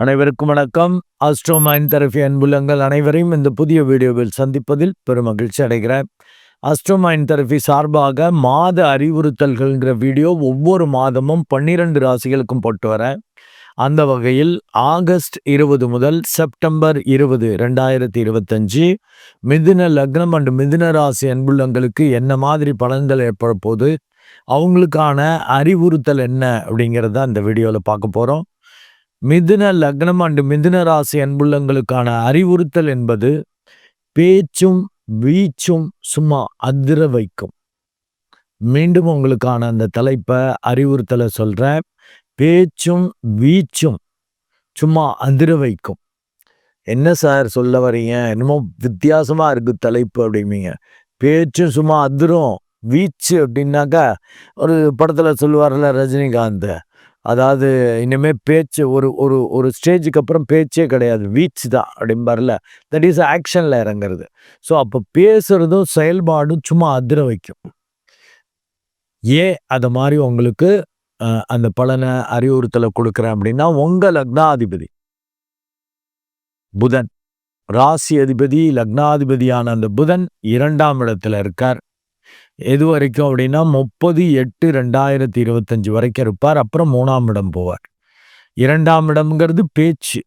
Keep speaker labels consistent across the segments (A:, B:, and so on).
A: அனைவருக்கும் வணக்கம். ஆஸ்ட்ரோ மைன் தெரபி அன்புலங்கள் அனைவரையும் இந்த புதிய வீடியோவில் சந்திப்பதில் பெரும் மகிழ்ச்சி அடைகிறேன். ஆஸ்ட்ரோ மைன் தெரபி சார்பாக மாத அறிவுறுத்தல்கள்ங்கிற வீடியோ ஒவ்வொரு மாதமும் பன்னிரண்டு ராசிகளுக்கும் போட்டு வரேன். அந்த வகையில் ஆகஸ்ட் இருபது முதல் செப்டம்பர் இருபது ரெண்டாயிரத்தி இருபத்தஞ்சு மிதுன லக்னம் அண்ட் மிதுன ராசி அன்புள்ளங்களுக்கு என்ன மாதிரி பலன்கள் ஏற்பட போது அவங்களுக்கான அறிவுறுத்தல் என்ன அப்படிங்கிறத அந்த வீடியோவில் பார்க்க போகிறோம் மிதுன லக்னம் அண்டு மிதுன ராசி அன்புள்ளங்களுக்கான அறிவுறுத்தல் என்பது பேச்சும் வீச்சும் சும்மா அதிர வைக்கும். மீண்டும் உங்களுக்கான அந்த தலைப்பை அறிவுறுத்தலை சொல்கிறேன் பேச்சும் வீச்சும் சும்மா அதிர வைக்கும். என்ன சார் சொல்ல வரீங்க? என்னமோ வித்தியாசமாக இருக்குது தலைப்பு அப்படிம்பீங்க. பேச்சும் சும்மா அதிரும் வீச்சு அப்படின்னாக்கா ஒரு படத்தில் சொல்லுவார்ல ரஜினிகாந்த். அதாவது இனிமேல் பேச்சு ஒரு ஒரு ஒரு ஸ்டேஜுக்கு அப்புறம் பேச்சே கிடையாது. வீச்சு தான் அப்படிம்பார்ல தட் இஸ் ஆக்ஷனில் இறங்குறது. ஸோ அப்போ பேசுகிறதும் செயல்பாடும் சும்மா அதிர வைக்கும். ஏன் அதை மாதிரி உங்களுக்கு அந்த பலனை அறிவுறுத்தலை கொடுக்குறேன் அப்படின்னா உங்க லக்னாதிபதி. புதன். ராசி அதிபதி லக்னாதிபதியான அந்த புதன் இரண்டாம் இடத்துல இருக்கார். எது வரைக்கும் அப்படின்னா முப்பது எட்டு ரெண்டாயிரத்தி இருபத்தஞ்சு வரைக்கும் இருப்பார். அப்புறம் மூணாம் இடம் போவார். இரண்டாம் இடம்ங்கிறது பேச்சு.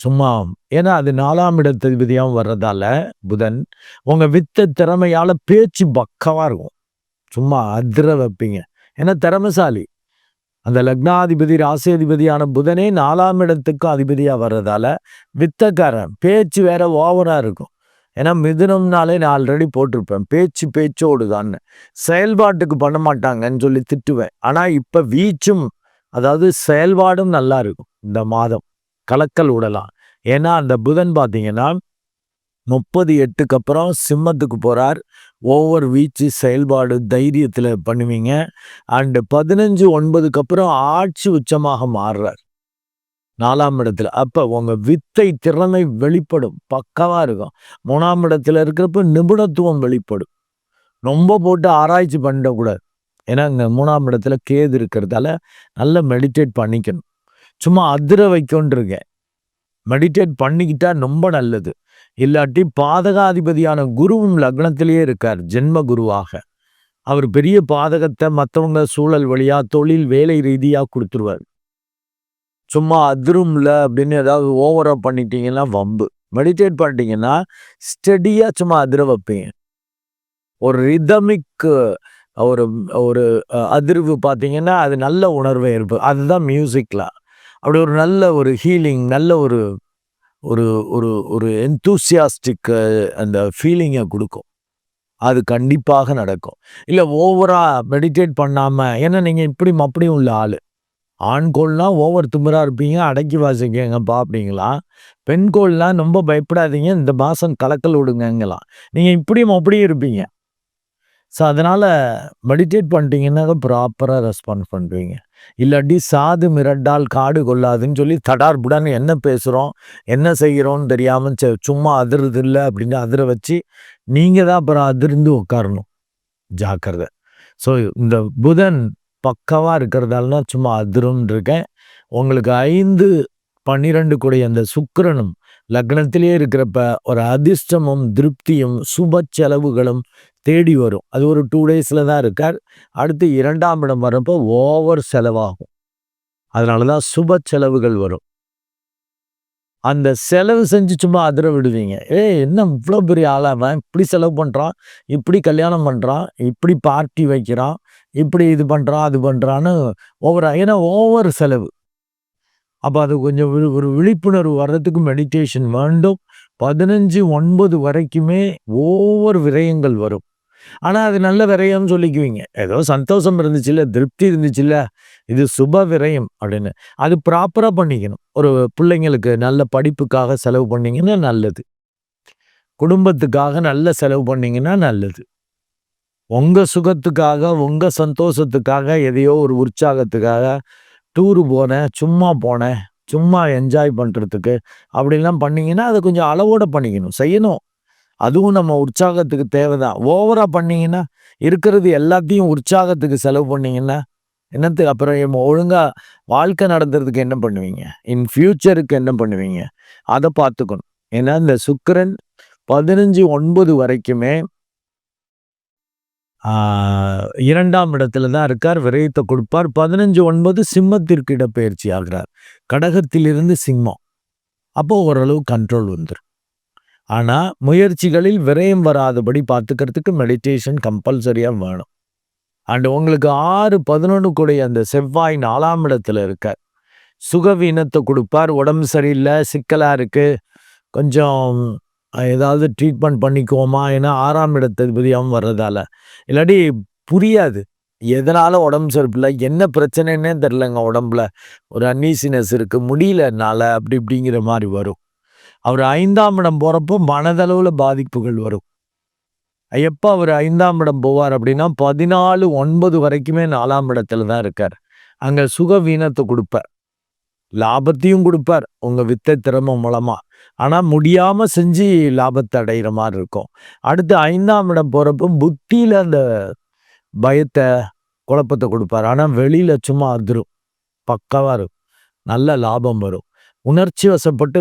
A: சும்மா ஏன்னா அது நாலாம் இடத்ததிபதியாகவும் வர்றதால புதன் உங்கள் வித்த திறமையால் பேச்சு பக்கவாக இருக்கும். சும்மா அதிர வைப்பீங்க. ஏன்னா திறமசாலி. அந்த லக்னாதிபதி ராசியதிபதியான புதனே நாலாம் இடத்துக்கும் அதிபதியாக வர்றதால வித்தக்காரன். பேச்சு வேற ஓவராக இருக்கும். ஏன்னா மிதுனம்னாலே நான் ஆல்ரெடி போட்டிருப்பேன். பேச்சு பேச்சோடு தான் செயல்பாட்டுக்கு பண்ண மாட்டாங்கன்னு சொல்லி திட்டுவேன். ஆனால் இப்போ வீச்சும் அதாவது செயல்பாடும் நல்லா இருக்கும் இந்த மாதம். கலக்கல் விடலாம் ஏன்னா அந்த புதன் பார்த்தீங்கன்னா முப்பது எட்டுக்கு அப்புறம் சிம்மத்துக்கு போகிறார் ஒவ்வொரு வீச்சு செயல்பாடு தைரியத்தில் பண்ணுவீங்க. அண்டு பதினஞ்சு ஒன்பதுக்கு அப்புறம் ஆட்சி உச்சமாக மாறுறார். நாலாம் இடத்துல. அப்போ உங்கள் வித்தை திறமை வெளிப்படும். பக்கவாக இருக்கும். மூணாம் இடத்துல இருக்கிறப்ப நிபுணத்துவம் வெளிப்படும். ரொம்ப போட்டு ஆராய்ச்சி பண்ணக்கூடாது ஏன்னா இங்கே மூணாம் இடத்துல கேது இருக்கிறதால நல்லா மெடிடேட் பண்ணிக்கணும். சும்மா அதிர வைக்கொண்டிருக்கேன் மெடிடேட் பண்ணிக்கிட்டா ரொம்ப நல்லது. இல்லாட்டி பாதகாதிபதியான குருவும் லக்னத்திலேயே இருக்கார். ஜென்ம குருவாக. அவர் பெரிய பாதகத்தை மற்றவங்க சூழல் வழியாக தொழில் வேலை ரீதியாக கொடுத்துருவார். சும்மா அதிரும்ல அப்படின்னு ஏதாவது ஓவராக பண்ணிட்டீங்கன்னா வம்பு. மெடிடேட் பண்ணிட்டீங்கன்னா ஸ்டெடியாக சும்மா அதிர வைப்பீங்க. ஒரு ரிதமிக்கு ஒரு ஒரு அதிர்வு பார்த்தீங்கன்னா அது நல்ல உணர்வை இருப்பு அதுதான் மியூசிக்கில் அப்படி ஒரு நல்ல ஒரு ஹீலிங் நல்ல ஒரு ஒரு ஒரு ஒரு என்தூசியாஸ்டிக் அந்த ஃபீலிங்கை கொடுக்கும். அது கண்டிப்பாக நடக்கும். இல்லை ஓவராக மெடிடேட் பண்ணாமல் ஏன்னா நீங்கள் இப்படி அப்படியும் உள்ள ஆள். ஆண்கோள்லாம் ஓவர் திமிராக இருப்பீங்க அடக்கி வாசிக்கங்கப்பா அப்படிங்களா? பெண்கோள்லாம் ரொம்ப பயப்படாதீங்க இந்த மாதம் கலக்கல் விடுங்கங்களாம். நீங்கள் இப்படியும் அப்படியும் இருப்பீங்க. ஸோ அதனால் மெடிடேட் பண்ணிட்டீங்கன்னா ப்ராப்பராக ரெஸ்பாண்ட் பண்ணுவீங்க. இல்லாட்டி சாது மிரட்டால் காடு கொள்ளாதுன்னு சொல்லி தடார் புடான்னு என்ன பேசுகிறோம் என்ன செய்கிறோன்னு தெரியாமல் சும்மா அதிர்றது இல்லை அப்படின்னு அதிர வச்சு நீங்கள் தான் அப்புறம் அதிர்ந்து உட்காரணும். ஜாக்கிரதை. ஸோ இந்த புதன் பக்கவாக இருக்கிறதால சும்மா அதிரும் இருக்கேன். உங்களுக்கு ஐந்து பன்னிரெண்டு கூடிய அந்த சுக்கரனும் லக்னத்திலே இருக்கிறப்ப ஒரு அதிர்ஷ்டமும் திருப்தியும் சுப செலவுகளும் தேடி வரும். அது ஒரு டூ டேஸில் தான் இருக்கார். அடுத்து இரண்டாம் இடம் வரப்போ ஓவர் செலவாகும். அதனால தான் சுப செலவுகள் வரும். அந்த செலவு செஞ்சு சும்மா அதிர விடுவீங்க. ஏ என்ன இவ்வளோ பெரிய ஆளாவன் இப்படி செலவு பண்ணுறான் இப்படி கல்யாணம் பண்ணுறான் இப்படி பார்ட்டி வைக்கிறான் இப்படி இது பண்ணுறான் அது பண்ணுறான்னு ஓவர் ஏன்னா ஓவர் செலவு. அப்போ அது கொஞ்சம் ஒரு விழிப்புணர்வு வர்றதுக்கு மெடிடேஷன் வேண்டும். பதினஞ்சு ஒன்பது வரைக்குமே ஒவ்வொரு விரயங்கள் வரும். ஆனால் அது நல்ல விரயம்னு சொல்லிக்குவீங்க. ஏதோ சந்தோஷம் இருந்துச்சுல்ல திருப்தி இருந்துச்சுல்ல இது சுப விரயம் அப்படின்னு. அது ப்ராப்பராக பண்ணிக்கணும். ஒரு பிள்ளைங்களுக்கு நல்ல படிப்புக்காக செலவு பண்ணிங்கன்னா நல்லது. குடும்பத்துக்காக நல்ல செலவு பண்ணிங்கன்னா நல்லது. உங்கள் சுகத்துக்காக உங்கள் சந்தோஷத்துக்காக எதையோ ஒரு உற்சாகத்துக்காக டூரு போனேன் சும்மா போனேன் சும்மா என்ஜாய் பண்ணுறதுக்கு அப்படிலாம் பண்ணிங்கன்னா அதை கொஞ்சம் அளவோடு பண்ணிக்கணும் செய்யணும். அதுவும் நம்ம உற்சாகத்துக்கு தேவைதான். ஓவராக பண்ணிங்கன்னா இருக்கிறது எல்லாத்தையும் உற்சாகத்துக்கு செலவு பண்ணிங்கன்னா என்னத்துக்கு அப்புறம் ஒழுங்காக வாழ்க்கை நடத்துறதுக்கு என்ன பண்ணுவீங்க? இன் ஃபியூச்சருக்கு என்ன பண்ணுவீங்க? அதை பார்த்துக்கணும். ஏன்னா இந்த சுக்கரன் பதினஞ்சு ஒன்பது வரைக்குமே இரண்டாம் இடத்துல தான் இருக்கார் விரயத்தை கொடுப்பார். பதினஞ்சு ஒன்பது சிம்மத்திற்கு இடப்பெயர்ச்சி ஆகிறார். கடகத்திலிருந்து சிம்மம். அப்போ ஓரளவு கண்ட்ரோல் வந்துடும் ஆனால் முயற்சிகளில் விரயம் வராதபடி பார்த்துக்கிறதுக்கு மெடிடேஷன் கம்பல்சரியாக வேணும். அண்ட் உங்களுக்கு ஆறு பதினொன்று கூடிய அந்த செவ்வாய் நாலாம் இடத்துல இருக்கார். சுகவீனத்தை கொடுப்பார். உடம்பு சரியில்லை சிக்கலாக இருக்குது கொஞ்சம் ஏதாவது ட்ரீட்மெண்ட் பண்ணிக்குவோமா? ஏன்னா ஆறாம் இடத்ததிபதியாகவும் வர்றதால. இல்லாட்டி புரியாது. எதனால் உடம்பு சரிப்பில்லை என்ன பிரச்சனைன்னே தெரிலங்க உடம்புல. ஒரு அன்னீசினஸ் இருக்குது முடியலனால அப்படி இப்படிங்கிற மாதிரி வரும். அவர் ஐந்தாம் இடம் போகிறப்போ மனதளவில் பாதிப்புகள் வரும். எப்போ அவர் ஐந்தாம் இடம் போவார் அப்படின்னா பதினாலு ஒன்பது வரைக்குமே நாலாம் இடத்துல தான் இருக்கார். அங்கே சுகவீனத்தை கொடுப்பார். லாபத்தையும் கொடுப்பார் உங்கள் வித்தை திறமை மூலமாக ஆனால் முடியாமல் செஞ்சு லாபத்தை அடைகிற மாதிரி இருக்கும். அடுத்து ஐந்தாம் இடம் போகிறப்போ புத்தியில் அந்த பயத்தை குழப்பத்தை கொடுப்பார். ஆனால் வெளியில் சும்மா அதிரும். பக்கவாக இருக்கும். நல்ல லாபம் வரும். உணர்ச்சி வசப்பட்டு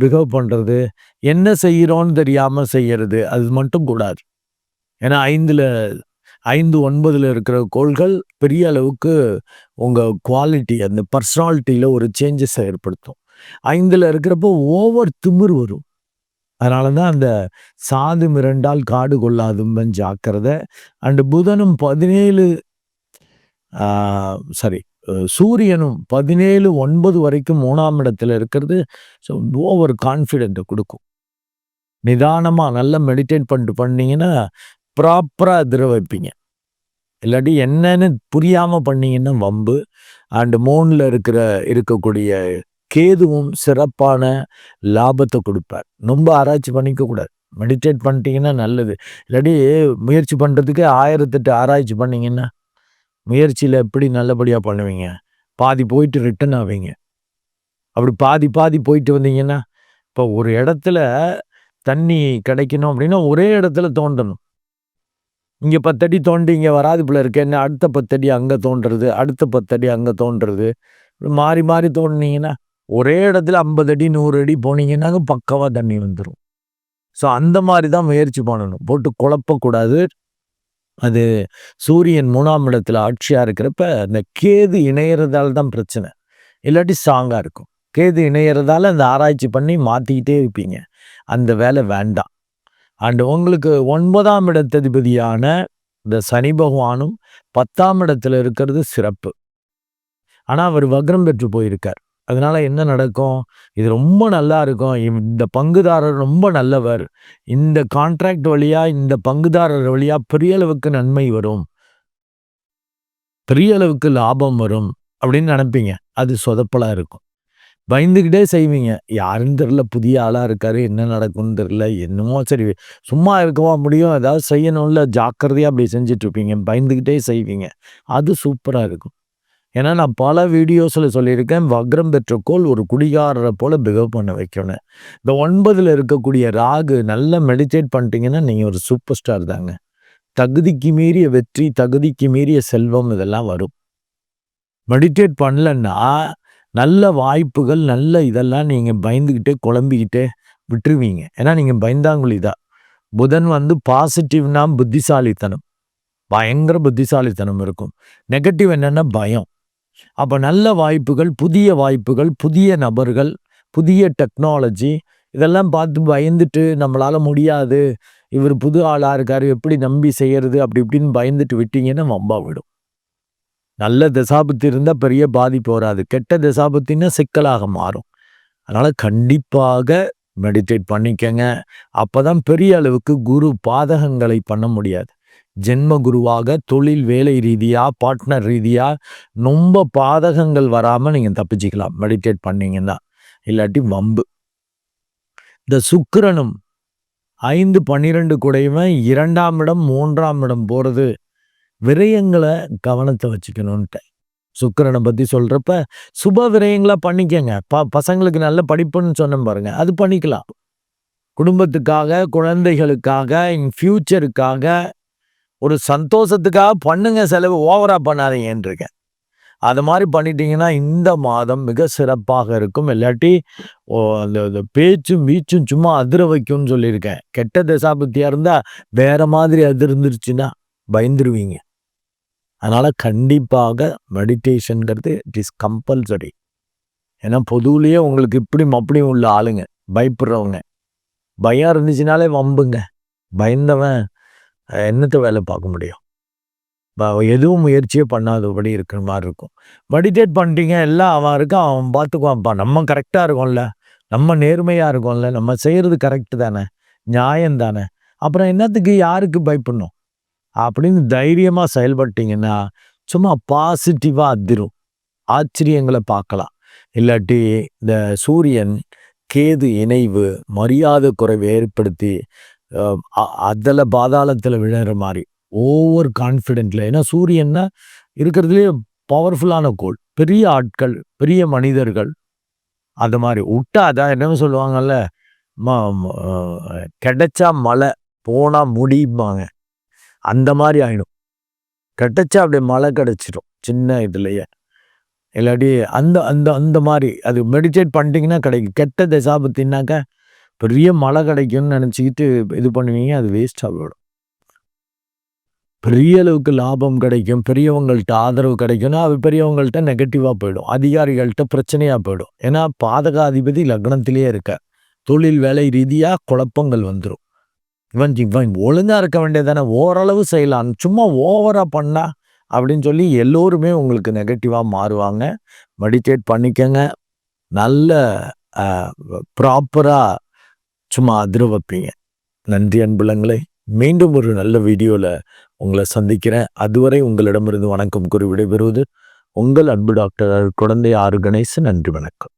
A: பிகவ் பண்ணுறது என்ன செய்கிறோன்னு தெரியாமல் செய்கிறது அது மட்டும் கூடாது. ஏன்னா ஐந்தில் ஐந்து ஒன்பதில் இருக்கிற கோள்கள் பெரிய அளவுக்கு உங்கள் குவாலிட்டி அந்த பர்சனாலிட்டியில் ஒரு சேஞ்சஸை ஏற்படுத்தும். ஐந்தில் இருக்கிறப்போ ஓவர் திமிர் வரும். அதனால தான் அந்த சாது மிரண்டால் காடு கொள்ளாதும்பன் ஜாக்கிரதை. அண்டு புதனும் பதினேழு சாரி சூரியனும் பதினேழு ஒன்பது வரைக்கும் மூணாம் இடத்துல இருக்கிறது. ஸோ ஓவர் கான்ஃபிடென்ட்டை கொடுக்கும். நிதானமாக நல்லா மெடிடேட் பண்ணிட்டு பண்ணிங்கன்னா ப்ராப்பராக அதிர வைப்பீங்க. இல்லாட்டி என்னன்னு புரியாமல் பண்ணீங்கன்னா வம்பு. அண்டு மூணில் இருக்கிற இருக்கக்கூடிய கேதுவும் சிறப்பான லாபத்தை கொடுப்பார். ரொம்ப ஆராய்ச்சி பண்ணிக்கக்கூடாது மெடிடேட் பண்ணிட்டீங்கன்னா நல்லது. இல்லாட்டி முயற்சி பண்ணுறதுக்கு ஆயிரத்தெட்டு ஆராய்ச்சி பண்ணிங்கன்னா முயற்சியில் எப்படி நல்லபடியாக பண்ணுவீங்க? பாதி போயிட்டு ரிட்டன் ஆவீங்க. அப்படி பாதி பாதி போயிட்டு வந்தீங்கன்னா இப்போ ஒரு இடத்துல தண்ணி கிடைக்கணும் அப்படின்னா ஒரே இடத்துல தோண்டணும். இங்கே பத்தடி தோண்டி இங்கே வராது போல இருக்கேன்னு என்ன அடுத்த பத்தடி அங்கே தோன்றுறது அடுத்த பத்தடி அங்கே தோன்றுறது. மாறி மாறி தோண்டினீங்கன்னா ஒரே இடத்துல ஐம்பது அடி நூறு அடி போனீங்கன்னாங்க பக்கவாக தண்ணி வந்துடும் ஸோ அந்த மாதிரி தான் முயற்சி பண்ணணும். போட்டு குழப்பக்கூடாது அது சூரியன் மூணாம் இடத்துல ஆட்சியாக இருக்கிறப்ப அந்த கேது இணையறதால தான் பிரச்சனை. இல்லாட்டி ஸ்ட்ராங்காக இருக்கும். கேது இணையறதால அந்த ஆராய்ச்சி பண்ணி மாற்றிக்கிட்டே இருப்பீங்க. அந்த வேலை வேண்டாம். அண்ட் உங்களுக்கு ஒன்பதாம் இடத்ததிபதியான இந்த சனி பகவானும் பத்தாம் இடத்துல இருக்கிறது சிறப்பு. ஆனால் அவர் வக்ரம் பெற்று போயிருக்கார். அதனால் என்ன நடக்கும்? இது ரொம்ப நல்லா இருக்கும். இந்த பங்குதாரர் ரொம்ப நல்லவர். இந்த கான்ட்ராக்ட் வழியாக இந்த பங்குதாரர் வழியா பெரிய அளவுக்கு நன்மை வரும். பெரிய அளவுக்கு லாபம் வரும் அப்படின்னு நினைப்பீங்க. அது சொதப்பலாக இருக்கும். பயந்துக்கிட்டே செய்வீங்க. யாருன்னு தெரில புதிய ஆளாக இருக்காரு என்ன நடக்கும்னு தெரில என்னமோ சரி சும்மா இருக்கவா முடியும் ஏதாவது செய்யணும்ல ஜாக்கிரதையாக அப்படி செஞ்சிட்ருப்பீங்க பயந்துக்கிட்டே செய்வீங்க. அது சூப்பராக இருக்கும். ஏன்னா நான் பல வீடியோஸில் சொல்லியிருக்கேன் வக்ரம் பெற்ற கோல் ஒரு குடிகாரரை போல் பிகவ் பண்ண வைக்கணும். இந்த ஒன்பதில் இருக்கக்கூடிய ராகு நல்லா மெடிடேட் பண்ணிட்டீங்கன்னா நீங்கள் ஒரு சூப்பர் ஸ்டார் தாங்க. தகுதிக்கு மீறிய வெற்றி தகுதிக்கு மீறிய செல்வம் இதெல்லாம் வரும். மெடிடேட் பண்ணலன்னா நல்ல வாய்ப்புகள் நல்ல இதெல்லாம் நீங்கள் பயந்துக்கிட்டே குழம்பிக்கிட்டே விட்டுருவீங்க. ஏன்னா நீங்கள் பயந்தாங்குழி தான். புதன் வந்து பாசிட்டிவ்னா புத்திசாலித்தனம். பயங்கர புத்திசாலித்தனம் இருக்கும். நெகட்டிவ் என்னென்னா பயம். அப்போ நல்ல வாய்ப்புகள் புதிய வாய்ப்புகள் புதிய நபர்கள் புதிய டெக்னாலஜி இதெல்லாம் பார்த்து பயந்துட்டு நம்மளால் முடியாது. இவர் புது ஆளாக இருக்கார் எப்படி நம்பி செய்கிறது அப்படி இப்படின்னு பயந்துட்டு விட்டீங்கன்னா வம்பா விடும். நல்ல தசாபத்தி இருந்தால் பெரிய பாதிப்பு வராது. கெட்ட தசாபத்தின்னா சிக்கலாக மாறும். அதனால் கண்டிப்பாக மெடிடேட் பண்ணிக்கங்க. அப்போ தான் பெரிய அளவுக்கு குரு பாதகங்களை பண்ண முடியாது. ஜென்ம குருவாக தொழில் வேலை ரீதியாக பார்ட்னர் ரீதியாக ரொம்ப பாதகங்கள் வராமல் நீங்கள் தப்பிச்சிக்கலாம். மெடிடேட் பண்ணிங்கன்னா. இல்லாட்டி வம்பு. இந்த சுக்கிரனும் ஐந்து பன்னிரெண்டு கூடையுமே இரண்டாம் இடம் மூன்றாம் இடம் போகிறது விரயங்களை கவனத்தை வச்சுக்கணுன்ட்டேன் சுக்கரனை பற்றி சொல்கிறப்ப சுப விரயங்களாக பண்ணிக்கங்க. ப பசங்களுக்கு நல்ல படிப்புன்னு சொன்ன பாருங்க அது பண்ணிக்கலாம். குடும்பத்துக்காக குழந்தைகளுக்காக இன் ஃப்யூச்சருக்காக ஒரு சந்தோஷத்துக்காக பண்ணுங்க செலவு ஓவராக பண்ணாதீங்கன்றிருக்கேன் அது மாதிரி பண்ணிட்டீங்கன்னா இந்த மாதம் மிக சிறப்பாக இருக்கும். இல்லாட்டி ஓ அந்த பேச்சும் வீச்சும் சும்மா அதிர வைக்கும்னு சொல்லியிருக்கேன். கெட்ட தசாபத்தியாக இருந்தால் வேறு மாதிரி அதிர்ந்துருச்சுன்னா பயந்துருவீங்க. அதனால் கண்டிப்பாக மெடிடேஷனுங்கிறது இட் இஸ் கம்பல்சரி ஏன்னா பொதுவிலேயே உங்களுக்கு இப்படியும் அப்படியும் உள்ள ஆளுங்க பயப்படுறவங்க. பயம் இருந்துச்சுனாலே வம்புங்க. பயந்தவன் என்னத்தை வேலை பார்க்க முடியும்? எதுவும் முயற்சியே பண்ணாதபடி இருக்கிற மாதிரி இருக்கும். மெடிடேட் பண்ணிட்டீங்க எல்லாம் அவன் இருக்கான் அவன் பார்த்துக்குவான்ப்பா நம்ம கரெக்டாக இருக்கோம்ல. நம்ம நேர்மையாக இருக்கோம்ல. நம்ம செய்கிறது கரெக்டு தானே. நியாயம் தானே. அப்புறம் என்னத்துக்கு யாருக்கு பயப்படணும்? அப்படின்னு தைரியமாக செயல்பட்டீங்கன்னா சும்மா பாசிட்டிவாக அதிரும். ஆச்சரியங்களை பார்க்கலாம். இல்லாட்டி இந்த சூரியன் கேது இணைவு மரியாதை குறைவை ஏற்படுத்தி அதில் பாதாளத்தில் விழுற மாதிரி ஓவர் கான்ஃபிடென்ட்ல ஏன்னா சூரியன்னா இருக்கிறதுலே பவர்ஃபுல்லான கோல் பெரிய ஆட்கள் பெரிய மனிதர்கள் அந்த மாதிரி. விட்டா அதான் என்ன சொல்லுவாங்கல்ல கிடைச்சா மழை போனால் முடியும்பாங்க. அந்த மாதிரி ஆகிடும் கிடச்சா அப்படியே மழை கிடச்சிடும் சின்ன இதுலையே. இல்லாட்டி அந்த அந்த அந்த மாதிரி அது மெடிடேட் பண்ணிட்டீங்கன்னா கிடைக்கும். கெட்ட தசாபத்தின்னாக்கா பெரிய மழை கிடைக்கும்னு நினச்சிக்கிட்டு இது பண்ணுவீங்க அது வேஸ்ட்டாக போயிடும். பெரிய அளவுக்கு லாபம் கிடைக்கும் பெரியவங்கள்ட்ட ஆதரவு கிடைக்கும்னா அது பெரியவங்கள்ட்ட நெகட்டிவாக போயிடும் அதிகாரிகள்கிட்ட பிரச்சனையாக போயிடும். ஏன்னா பாதகாதிபதி லக்னத்திலேயே இருக்க தொழில் வேலை ரீதியாக குழப்பங்கள் வந்துடும் இவன் இவன் ஒழுங்காக இருக்க வேண்டியதானே ஓரளவு செய்யலாம். சும்மா ஓவராக பண்ணால் அப்படின்னு சொல்லி எல்லோருமே உங்களுக்கு நெகட்டிவாக மாறுவாங்க. மெடிடேட் பண்ணிக்கங்க. நல்ல ப்ராப்பராக சும்மா அதிர வைப்பீங்க. நன்றி அன்புலங்களை மீண்டும் ஒரு நல்ல வீடியோவில் உங்களை சந்திக்கிறேன். அதுவரை உங்களிடமிருந்து வணக்கம் கூறி விடைபெறுவது உங்கள் அன்பு டாக்டர் குழந்தை ஆறு கணேசன். நன்றி வணக்கம்.